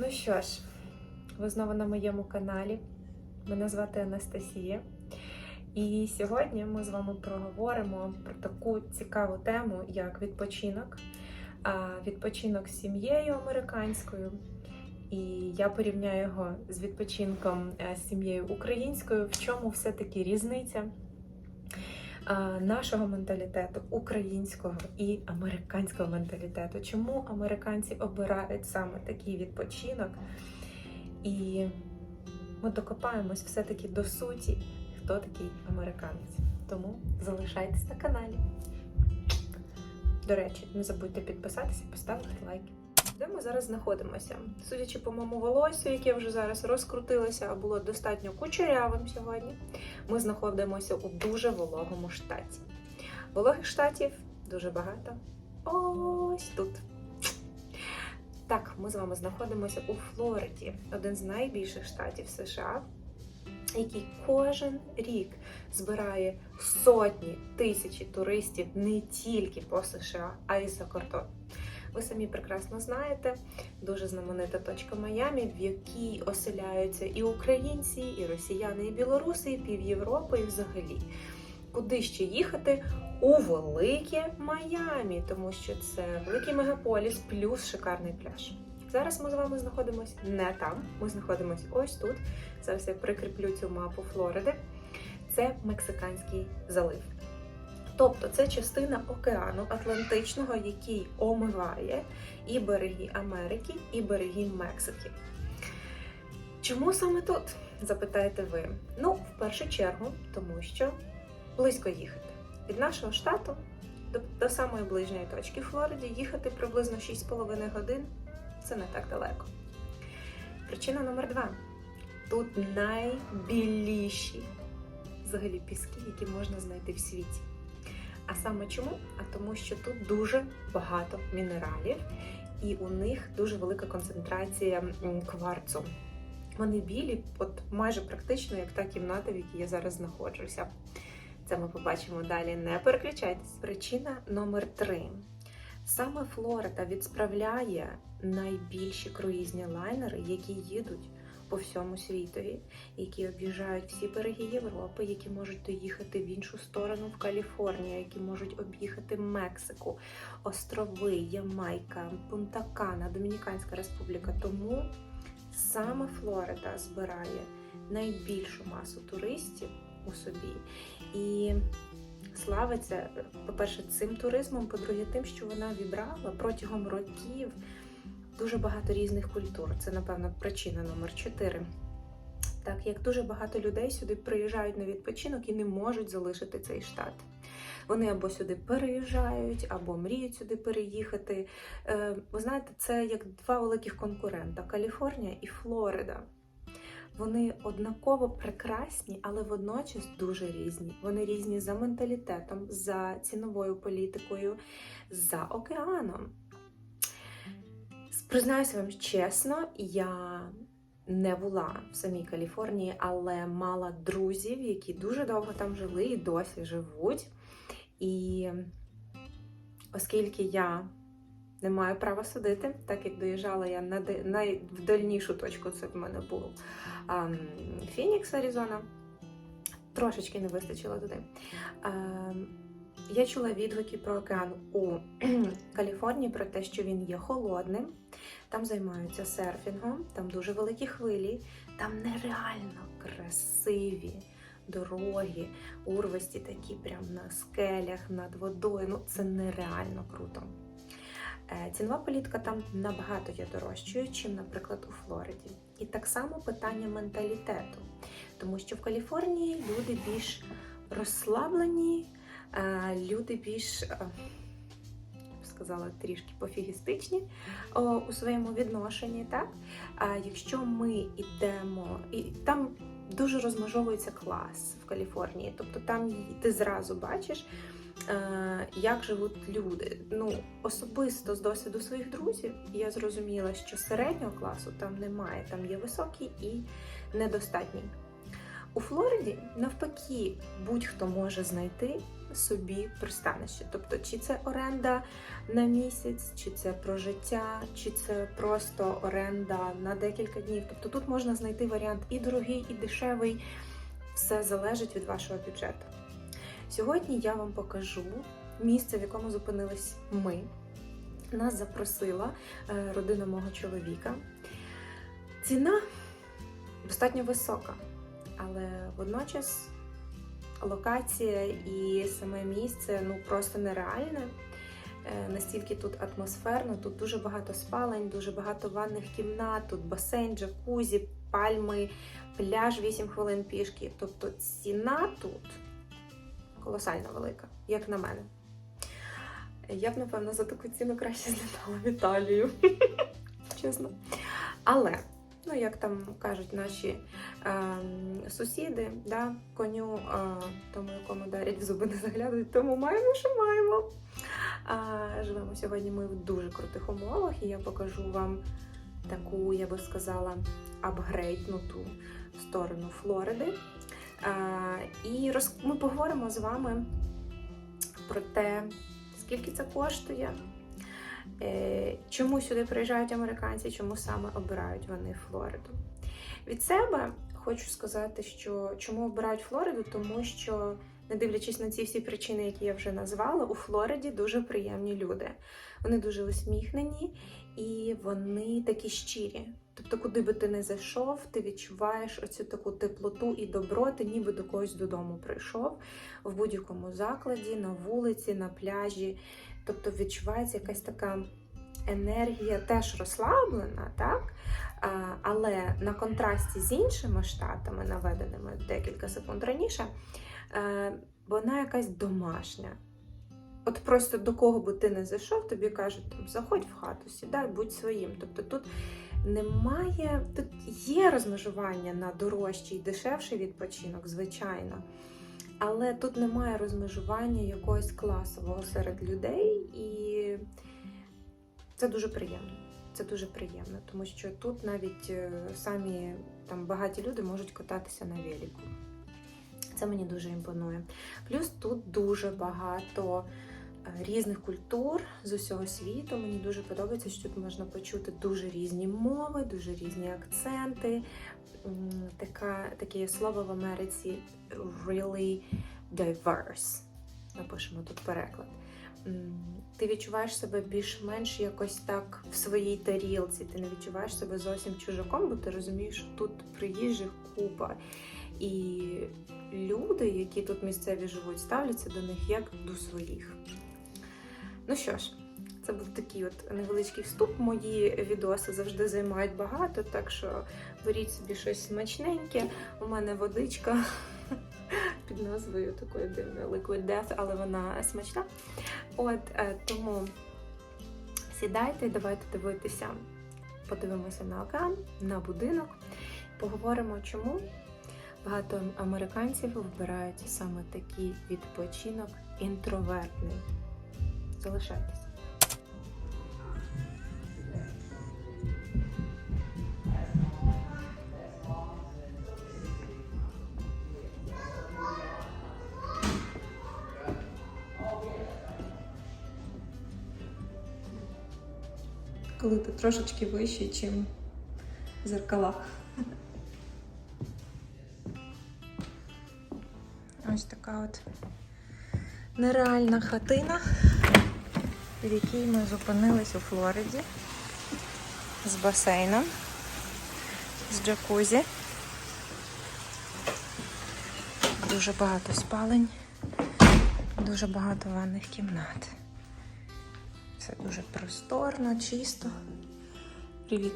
Ну що ж, ви знову на моєму каналі. Мене звати Анастасія. І сьогодні ми з вами проговоримо про таку цікаву тему, як відпочинок. Відпочинок з сім'єю американською. І я порівняю його з відпочинком е, з сім'єю українською. В чому все-таки різниця нашого менталітету, українського і американського менталітету. Чому американці обирають саме такий відпочинок? І ми докопаємось все-таки до суті, хто такий американець. Тому залишайтесь на каналі. До речі, не забудьте підписатися, поставити лайк. Де ми зараз знаходимося? Судячи по моєму волосю, яке вже зараз розкрутилося, а було достатньо кучерявим сьогодні, ми знаходимося у дуже вологому штаті. Вологих штатів дуже багато. Ось тут. Так, ми з вами знаходимося у Флориді, один з найбільших штатів США, який кожен рік збирає сотні тисячі туристів не тільки по США, а й за кордон. Ви самі прекрасно знаєте, дуже знаменита точка Майамі, в якій оселяються і українці, і росіяни, і білоруси, і пів Європи, і взагалі. Куди ще їхати у велике Майамі, тому що це великий мегаполіс плюс шикарний пляж. Зараз ми з вами знаходимося не там. Ми знаходимося ось тут. Зараз я прикріплю цю мапу Флориди. Це Мексиканський залив. Тобто це частина океану Атлантичного, який омиває і береги Америки, і береги Мексики. Чому саме тут? Запитаєте ви? Ну, в першу чергу, тому що близько їхати. Від нашого штату до, до самої ближньої точки Флориді їхати приблизно 6,5 годин це не так далеко. Причина номер два: тут найбіліші взагалі піски, які можна знайти в світі. А саме чому? А тому, що тут дуже багато мінералів, і у них дуже велика концентрація кварцу. Вони білі, от майже практично як та кімната, в якій я зараз знаходжуся. Це ми побачимо далі. Не переключайтесь. Причина номер три. Саме Флорида відсправляє найбільші круїзні лайнери, які їдуть по всьому світові, які об'їжджають всі береги Європи, які можуть доїхати в іншу сторону в Каліфорнію, які можуть об'їхати Мексику, острови, Ямайка, Пунта-Кана, Домініканська Республіка. Тому саме Флорида збирає найбільшу масу туристів у собі. І славиться, по-перше, цим туризмом, по-друге, тим, що вона вібрала протягом років дуже багато різних культур. Це, напевно, причина номер 4. Так як дуже багато людей сюди приїжджають на відпочинок і не можуть залишити цей штат. Вони або сюди переїжджають, або мріють сюди переїхати. Е, Ви знаєте, це як два великих конкурента Каліфорнія і Флорида. Вони однаково прекрасні, але водночас дуже різні. Вони різні за менталітетом, за ціновою політикою, за океаном. Признаюся вам чесно, я не була в самій Каліфорнії, але мала друзів, які дуже довго там жили і досі живуть. І оскільки я не маю права судити, так як доїжджала я на найдальнішу точку, це в мене був Фінікс, Аризона. Трошечки не вистачило туди. Ем, Я чула відгуки про океан у Каліфорнії про те, що він є холодним. Там займаються серфінгом, там дуже великі хвилі, там нереально красиві дороги, урвисті такі прям на скелях, над водою. Ну, це нереально круто. Е, Цінова політика там набагато є дорожчою, чим, наприклад, у Флориді. І так само питання менталітету, тому що в Каліфорнії люди більш розслаблені, е, люди більш, е, сказала, трішки пофігістичні о, у своєму відношенні. Так? А якщо ми йдемо, і там дуже розмежовується клас в Каліфорнії, тобто там ти зразу бачиш. е, Як живуть люди? Ну особисто з досвіду своїх друзів я зрозуміла, що середнього класу там немає, там є високий і недостатній. У Флориді навпаки будь-хто може знайти собі пристанище. Тобто, чи це оренда на місяць, чи це про життя, чи це просто оренда на декілька днів. Тобто тут можна знайти варіант і дорогий, і дешевий. Все залежить від вашого бюджету. Сьогодні я вам покажу місце, в якому зупинились ми. Нас запросила е, родина мого чоловіка. Ціна достатньо висока, але водночас локація і саме місце ну просто нереальне. Е, Настільки тут атмосферно, тут дуже багато спалень, дуже багато ванних кімнат, тут басейн, джакузі, пальми, пляж 8 хвилин пішки. Тобто ціна тут колосально велика, як на мене. Я б, напевно, за таку ціну краще злітала в Італію. Чесно. Але, ну як там кажуть наші ем, сусіди, да, коню, е, тому якому дарять в зуби не заглядують, тому маємо, що маємо. А, живемо сьогодні ми в дуже крутих умовах, і я покажу вам таку, я би сказала, апгрейднуту сторону Флориди. А, і роз... ми поговоримо з вами про те, скільки це коштує, е, чому сюди приїжджають американці, чому саме обирають вони Флориду. Від себе хочу сказати, що чому обирають Флориду, тому що, не дивлячись на ці всі причини, які я вже назвала, у Флориді дуже приємні люди. Вони дуже усміхнені і вони такі щирі. Тобто, куди би ти не зайшов, ти відчуваєш оцю таку теплоту і добро, ти ніби до когось додому прийшов в будь-якому закладі, на вулиці, на пляжі. Тобто відчувається якась така енергія, теж розслаблена, так? Але на контрасті з іншими штатами, наведеними декілька секунд раніше, е, вона якась домашня. От просто до кого би ти не зайшов, тобі кажуть, там, заходь в хату, сідай, будь своїм. Тобто тут немає, тут є розмежування на дорожчий і дешевший відпочинок, звичайно. Але тут немає розмежування якогось класового серед людей, і це дуже приємно. Це дуже приємно, тому що тут навіть е, самі там багаті люди можуть кататися на велику. Це мені дуже імпонує. Плюс тут дуже багато е, різних культур з усього світу. Мені дуже подобається, що тут можна почути дуже різні мови, дуже різні акценти. Така, таке слово в Америці really diverse. Напишемо тут переклад. Ти відчуваєш себе більш-менш якось так в своїй тарілці. Ти не відчуваєш себе зовсім чужаком, бо ти розумієш, що тут приїжджих купа. І люди, які тут місцеві живуть, ставляться до них як до своїх. Ну що ж, це був такий от невеличкий вступ. Мої відоси завжди займають багато, так що беріть собі щось смачненьке. У мене водичка під назвою такої дивної Liquid Death, але вона смачна. От е, тому сідайте, давайте дивитися. Подивимося на океан, на будинок. Поговоримо, чому багато американців вибирають саме такий відпочинок інтровертний. Залишайтеся. Коли ти трошечки вищий, ніж в зеркалах. Ось така от нереальна хатина, в якій ми зупинились у Флориді з басейном, з джакузі. Дуже багато спалень, дуже багато ванних кімнат. Все дуже просторно, чисто. Привіт.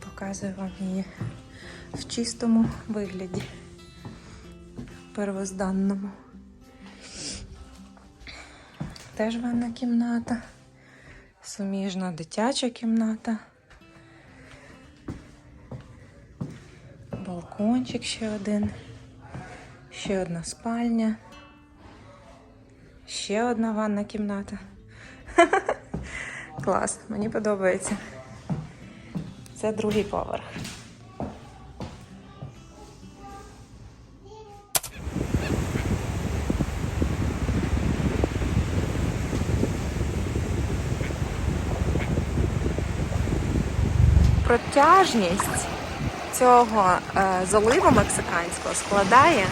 Показую вам її в чистому вигляді. Первозданному. Теж ванна кімната, суміжна дитяча кімната. Балкончик ще один, ще одна спальня, Ще одна ванна кімната. Клас, мені подобається. Це другий поверх. Протяжність цього е, заливу мексиканського складає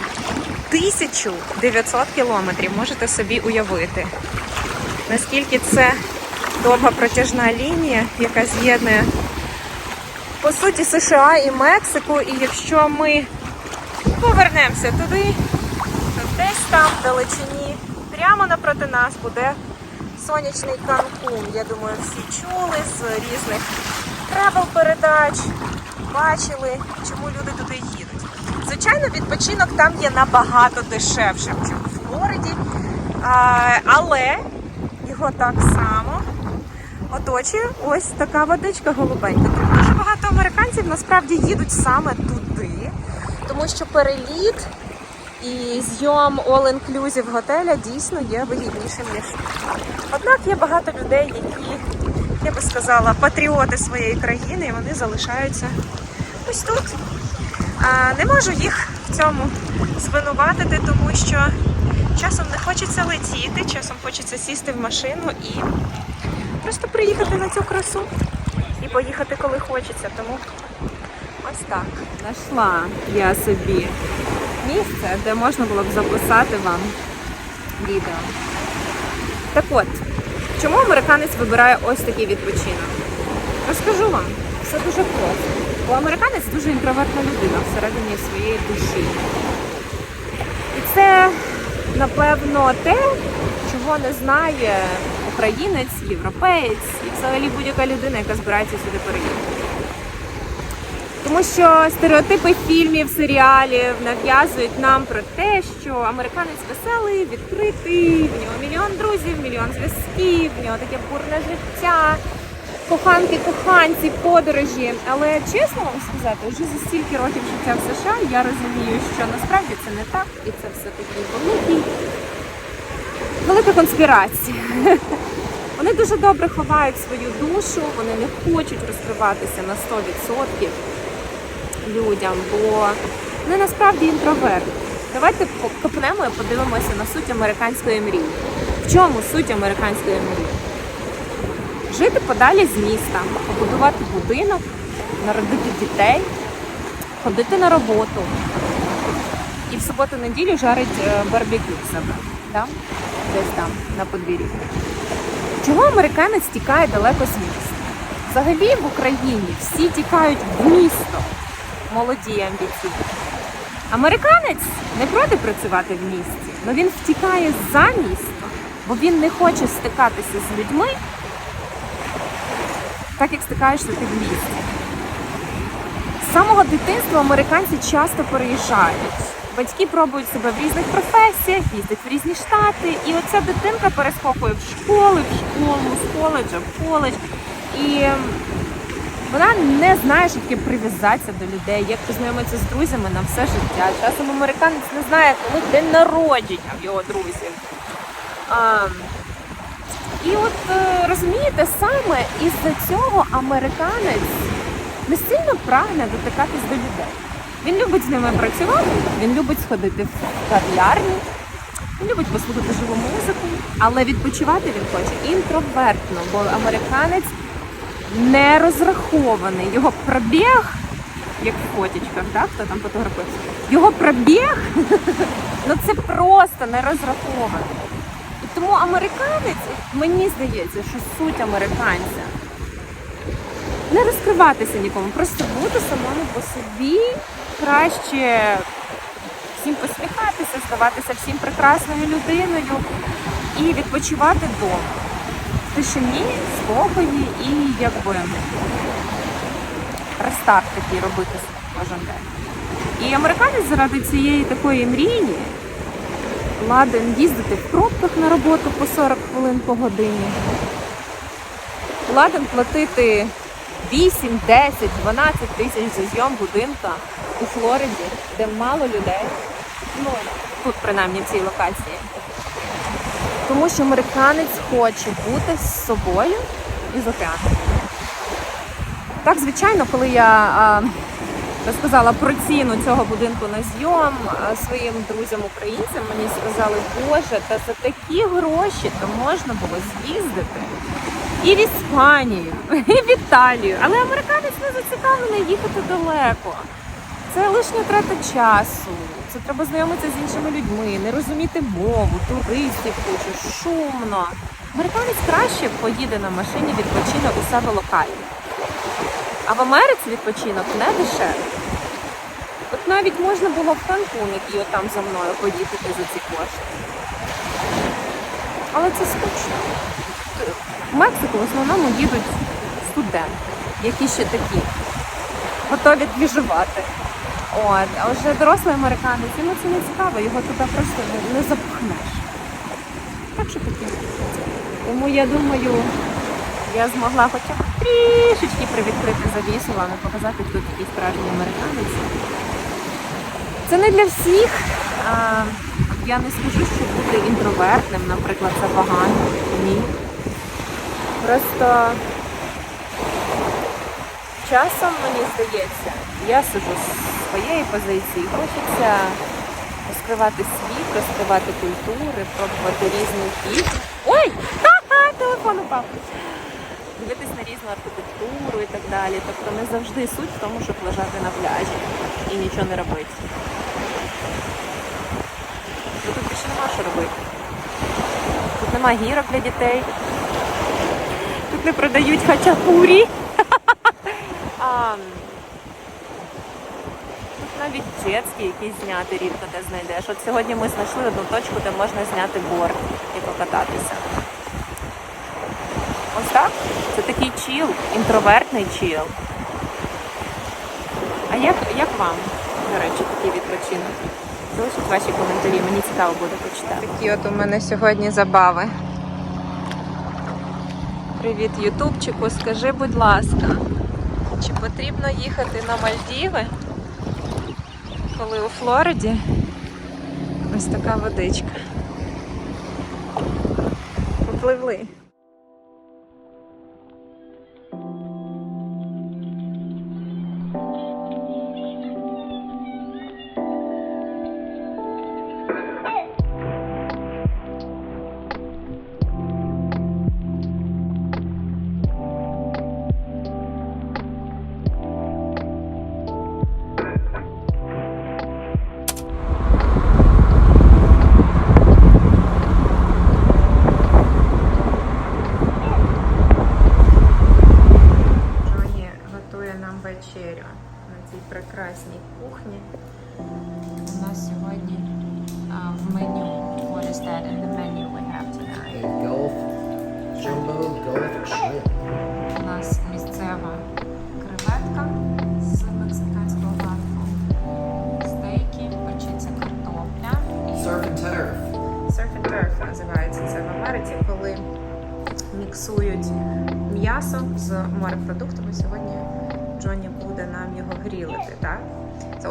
1900 кілометрів. Можете собі уявити, наскільки це довга протяжна лінія, яка з'єднує по суті США і Мексику. І якщо ми повернемося туди, то десь там в далечині, прямо напроти нас буде сонячний Канкун. Я думаю, всі чули з різних тревел передач, бачили, чому люди туди. Звичайно, відпочинок там є набагато дешевшим, ніж в Флориді, але його так само оточує ось така водичка голубенька. Тому дуже багато американців насправді їдуть саме туди, тому що переліт і зйом all-inclusive готеля дійсно є вигіднішим, ніж. Однак є багато людей, які, я би сказала, патріоти своєї країни, і вони залишаються ось тут. Не можу їх в цьому звинуватити, тому що часом не хочеться летіти, часом хочеться сісти в машину і просто приїхати на цю красу і поїхати, коли хочеться. Тому ось так. Нашла я собі місце, де можна було б записати вам відео. Так от, чому американець вибирає ось такий відпочинок? Розкажу вам, все дуже просто. Бо американець дуже інтровертна людина всередині своєї душі. І це, напевно, те, чого не знає українець, європеєць і взагалі будь-яка людина, яка збирається сюди переїхати. Тому що стереотипи фільмів, серіалів нав'язують нам про те, що американець веселий, відкритий, в нього мільйон друзів, мільйон зв'язків, в нього таке бурне життя, коханки, коханці, подорожі. Але чесно вам сказати, вже за стільки років життя в США я розумію, що насправді це не так, і це все таки великий, велика конспірація. Вони дуже добре ховають свою душу, вони не хочуть розкриватися на 100% людям, бо вони насправді інтроверти. Давайте копнемо і подивимося на суть американської мрії. В чому суть американської мрії? Жити подалі з міста, побудувати будинок, народити дітей, ходити на роботу і в суботу-неділю жарить е, барбекю в себе. Да? Десь там, на подвір'ї. Чого американець тікає далеко з міста? Взагалі в Україні всі тікають в місто, молоді амбіційні. Американець не проти працювати в місті, але він втікає за місто, бо він не хоче стикатися з людьми, так як стикаєшся ти в місті. З самого дитинства американці часто переїжджають. Батьки пробують себе в різних професіях, їздять в різні штати, і оця дитинка перескокує в школи, в школу, з коледжа в коледж. І вона не знає, що таке прив'язатися до людей, як познайомитися з друзями на все життя. Часом американець не знає, коли день народження в його друзів. І от е, розумієте, саме із-за цього американець не сильно прагне дотикатись до людей. Він любить з ними працювати, він любить сходити в кав'ярні, він любить послухати живу музику, але відпочивати він хоче інтровертно, бо американець не розрахований. Його пробіг, як в фотічках, да, хто там фотографує, його пробіг ну це просто не розрахований. Тому американець, мені здається, що суть американця не розкриватися нікому, просто бути самому по собі, краще всім посміхатися, здаватися всім прекрасною людиною і відпочивати вдома. В тишині, спокої і якби рестарт такий робити кожен день. І американець заради цієї такої мрії ладен їздити в пробках на роботу по 40 хвилин по годині. Ладен платити 8, 10, 12 тисяч за зйом будинка у Флориді, де мало людей. Ну, тут принаймні в цій локації. Тому що американець хоче бути з собою і з океаном. Так, звичайно, коли я а, розказала про ціну цього будинку на зйом своїм друзям-українцям, мені сказали, боже, та за такі гроші то можна було з'їздити і в Іспанію, і в Італію. Але американець не зацікавлений їхати далеко. Це лишня трата часу. Це треба знайомитися з іншими людьми, не розуміти мову, туристів кучу, шумно. Американець краще поїде на машині відпочине у себе локально. А в Америці відпочинок не дешевий. Навіть можна було в Канкун, який отам за мною поїхати за ці кошти. Але це скучно. В Мексику в основному їдуть студенти, які ще такі готові двіжувати. От, а вже дорослий американець, йому це не цікаво, його туди просто не, не запхнеш. Так що таке. Тому я думаю, я змогла хоча б трішечки привідкрити завісу вам і показати, хто такий справжній американець. Це не для всіх. Я не скажу, що бути інтровертним, наприклад, це погано. Ні. Просто часом, мені здається, я сиджу з своєї позиції, хочеться розкривати світ, розкривати культури, пробувати різні пісні. Ой! Ха-ха! Телефон упав. Дивитись на різну архітектуру і так далі. Тобто не завжди суть в тому, щоб лежати на пляжі і нічого не робити. Бо тут більше нема що робити. Тут нема гірок для дітей. Тут не продають хачапурі. Тут навіть джетські якісь зняти рідко де знайдеш. От сьогодні ми знайшли одну точку, де можна зняти борт і покататися. Ось так. Це такий чіл, інтровертний чіл. А як, як вам, до речі, такий відпочинок? Залишіть ваші коментарі, мені цікаво буде почитати. Такі от у мене сьогодні забави. Привіт, Ютубчику. Скажи, будь ласка, чи потрібно їхати на Мальдіви, коли у Флориді ось така водичка? Попливли. Прекрасній кухні.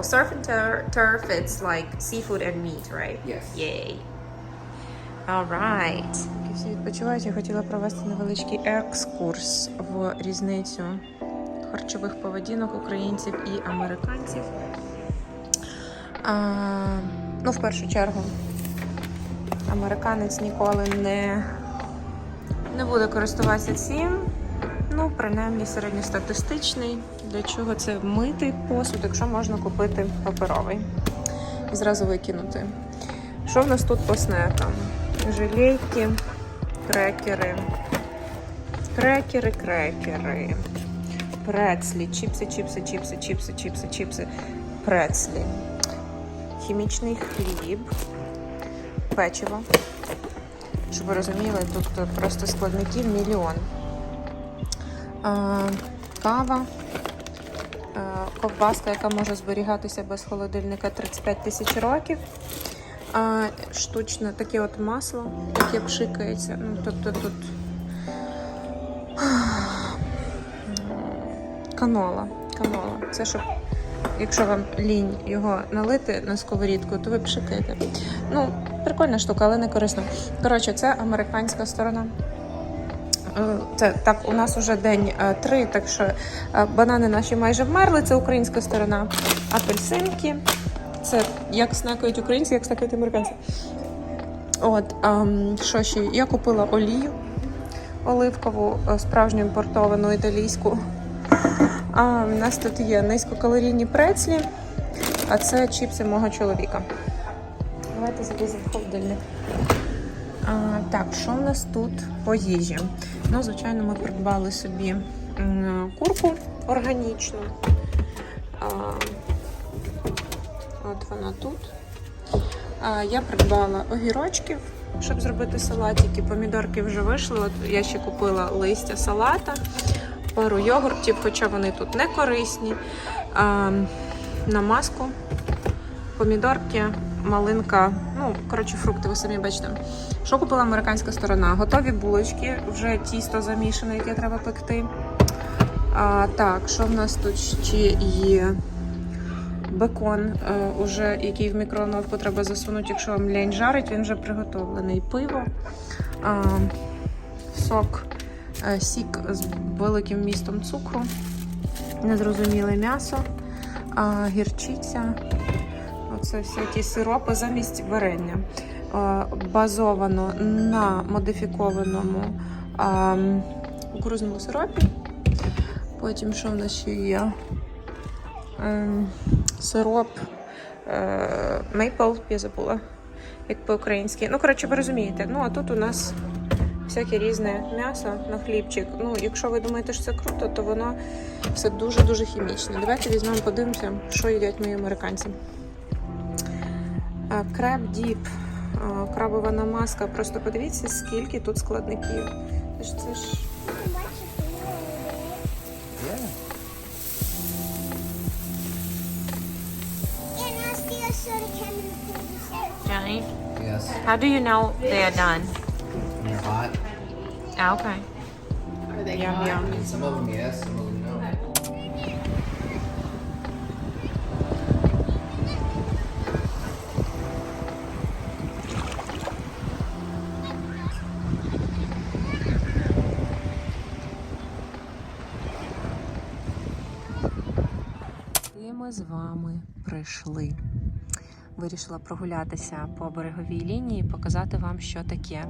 Surf and tur- turf, it's like seafood and meat, right? Yes. Yay. Alright. Всі відпочивають. Я хотіла провести невеличкий екскурс в різницю харчових поведінок українців і американців. А, ну, в першу чергу, американець ніколи не, не буде користуватися цим. Ну, принаймні середньостатистичний. Для чого це мити посуд, якщо можна купити паперовий і зразу викинути. Що в нас тут по снекам? Желейки, крекери, крекери, крекери, прецлі, чіпси, чіпси, чіпси, чіпси, чіпси, чіпси, прецлі, хімічний хліб, печиво. Щоб ви розуміли, тут просто складників мільйон. Кава, ковбаска, яка може зберігатися без холодильника 35 тисяч років. А, штучне таке от масло, яке пшикається. Ну, тобто тут канола. Канола. Це щоб, якщо вам лінь його налити на сковорідку, то ви пшикаєте. Ну, прикольна штука, але не корисна. Коротше, це американська сторона. Е, Це так, у нас вже день е, три, так що е, банани наші майже вмерли. Це українська сторона. Апельсинки. Це як снекають українці, як снекають американці. От, ем, що ще? Я купила олію. оливкову, справжню імпортовану італійську. А в нас тут є низькокалорійні прецлі, а це чіпси мого чоловіка. Давайте заліземо в холодильник. Так, що в нас тут по їжі? Ну, звичайно, ми придбали собі курку органічну. От вона тут. Я придбала огірочків, щоб зробити салатики. Помідорки вже вийшли. От я ще купила листя салата, пару йогуртів, хоча вони тут не корисні. А, намазку, помідорки, малинка, ну, коротше, фрукти, ви самі бачите. Що купила американська сторона? Готові булочки, вже тісто замішане, яке треба пекти. А, так, що в нас тут ще є? Бекон, е, уже, який в мікроволновку треба засунути, якщо вам лень жарить, він вже приготовлений. Пиво, а, сок, е, сік з великим містом цукру, незрозуміле м'ясо, гірчиця. Оце всякі сиропи замість варення. Е, Базовано на модифікованому а, кукурузному сиропі. Потім що в нас ще є? Ем, Сироп е, Maple, я забула, як по-українськи. Ну, коротше, ви розумієте. Ну, а тут у нас всяке різне м'ясо на хлібчик. Ну, якщо ви думаєте, що це круто, то воно все дуже-дуже хімічне. Давайте візьмемо, подивимося, що їдять мої американці. Краб діп, крабова намазка. Просто подивіться, скільки тут складників. Це ж це ж Johnny, Yes. how do you know they are done? They're hot. Ah, okay. Are yum yum. I mean, some of them yes, some of them ми з вами прийшли. Вирішила прогулятися по береговій лінії, і показати вам, що таке.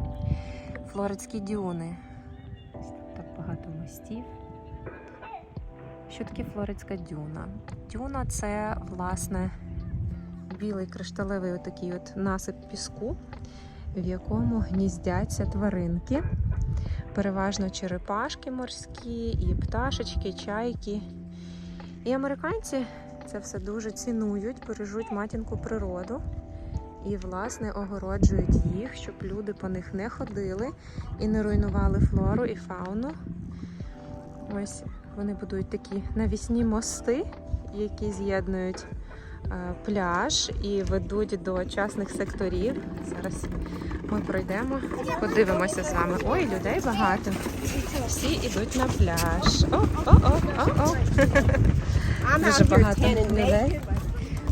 Флоридські дюни. Так багато мостів. Що таке флоридська дюна? Дюна це, власне, білий кришталевий отакий от насип піску, в якому гніздяться тваринки. Переважно черепашки морські, і пташечки, чайки. І американці це все дуже цінують, бережуть матінку природу і, власне, огороджують їх, щоб люди по них не ходили і не руйнували флору і фауну. Ось вони будують такі навісні мости, які з'єднують е, пляж і ведуть до частних секторів. Зараз ми пройдемо, подивимося з вами. Ой, людей багато. Всі йдуть на пляж. О, о, о, о, о. Дуже багато людей.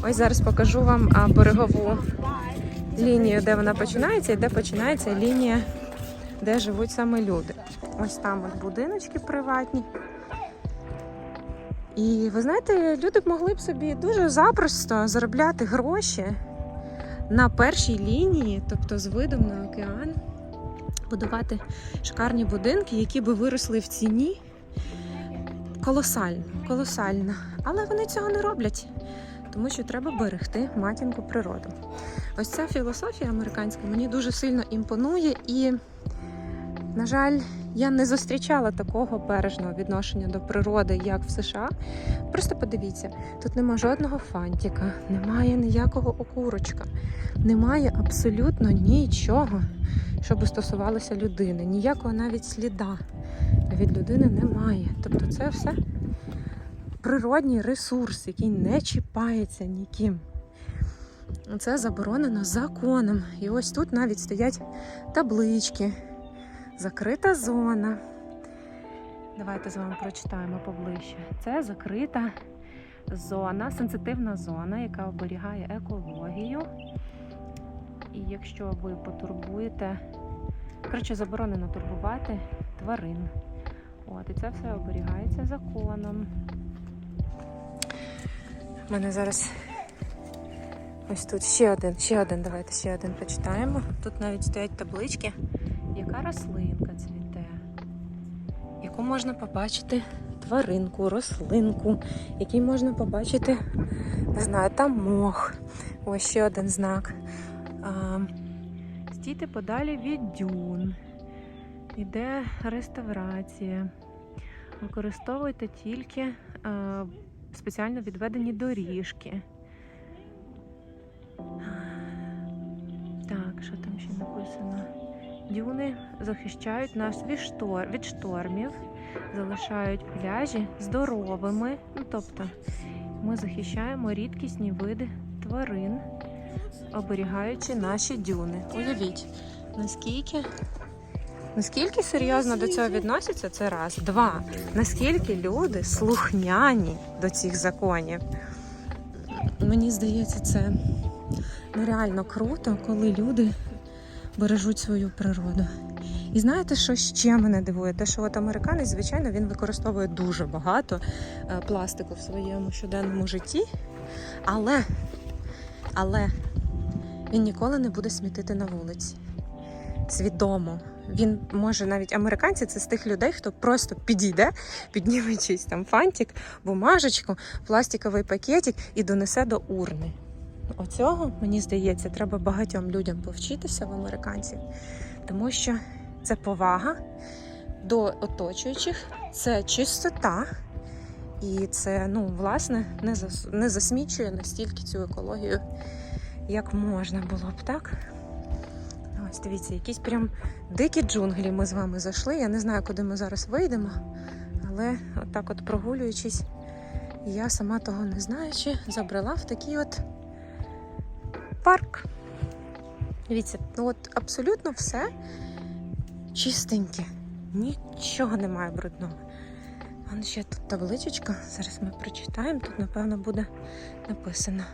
Ось зараз покажу вам берегову лінію, де вона починається, і де починається лінія, де живуть саме люди. Ось там от будиночки приватні. І ви знаєте, люди б могли б собі дуже запросто заробляти гроші на першій лінії, тобто з видом на океан, будувати шикарні будинки, які би виросли в ціні колосально, колосально. Але вони цього не роблять, тому що треба берегти матінку природу. Ось ця філософія американська мені дуже сильно імпонує, і, на жаль, я не зустрічала такого бережного відношення до природи, як в США. Просто подивіться, тут нема жодного фантика, немає ніякого окурочка, немає абсолютно нічого, що би стосувалося людини, ніякого навіть сліда від людини немає. Тобто це все природній ресурс, який не чіпається ніким. Це заборонено законом. І ось тут навіть стоять таблички. Закрита зона. Давайте з вами прочитаємо поближче. Це закрита зона, сенситивна зона, яка оберігає екологію. І якщо ви потурбуєте, коротше, заборонено турбувати тварин. От, і це все оберігається законом. У мене зараз ось тут ще один, ще один, давайте ще один почитаємо. Тут навіть стоять таблички, яка рослинка цвіте. яку можна побачити тваринку, рослинку, який можна побачити, не знаю, там мох. Ось ще один знак. Стійте подалі від дюн. Іде реставрація. Використовуйте тільки е, спеціально відведені доріжки. Так, що там ще написано? Дюни захищають нас від, штор... від штормів, залишають пляжі здоровими. Ну, тобто ми захищаємо рідкісні види тварин, оберігаючи наші дюни. Уявіть, наскільки, наскільки серйозно до цього відносяться, це раз. Два. Наскільки люди слухняні до цих законів. Мені здається, це нереально круто, коли люди бережуть свою природу. І знаєте, що ще мене дивує? Те, що от американець, звичайно, він використовує дуже багато е, пластику в своєму щоденному житті, але, але він ніколи не буде смітити на вулиці. Свідомо. Він може навіть американці це з тих людей, хто просто підійде, підніме чийсь там фантик, бумажечку, пластиковий пакетик і донесе до урни. Оцього, мені здається, треба багатьом людям повчитися в американців, тому що це повага до оточуючих, це чистота, і це, ну, власне, не, зас... не засмічує настільки цю екологію, як можна було б, так? Ось дивіться, якісь прям дикі джунглі ми з вами зайшли. Я не знаю, куди ми зараз вийдемо, але отак от прогулюючись, я сама того не знаючи, забрела в такий от парк. Дивіться, ну от абсолютно все чистеньке, нічого немає брудного. Вон ще тут табличечка, зараз ми прочитаємо, тут, напевно, буде написано.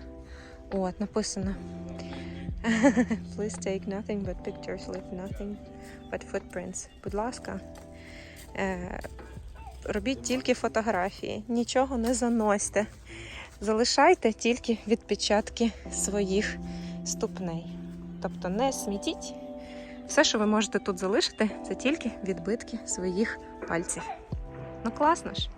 От, написано. Please take nothing but pictures, leave nothing but footprints. Будь ласка, е, робіть тільки фотографії, нічого не заносьте. Залишайте тільки відпечатки своїх ступней. Тобто не смітіть. Все, що ви можете тут залишити, це тільки відбитки своїх пальців. Ну класно ж.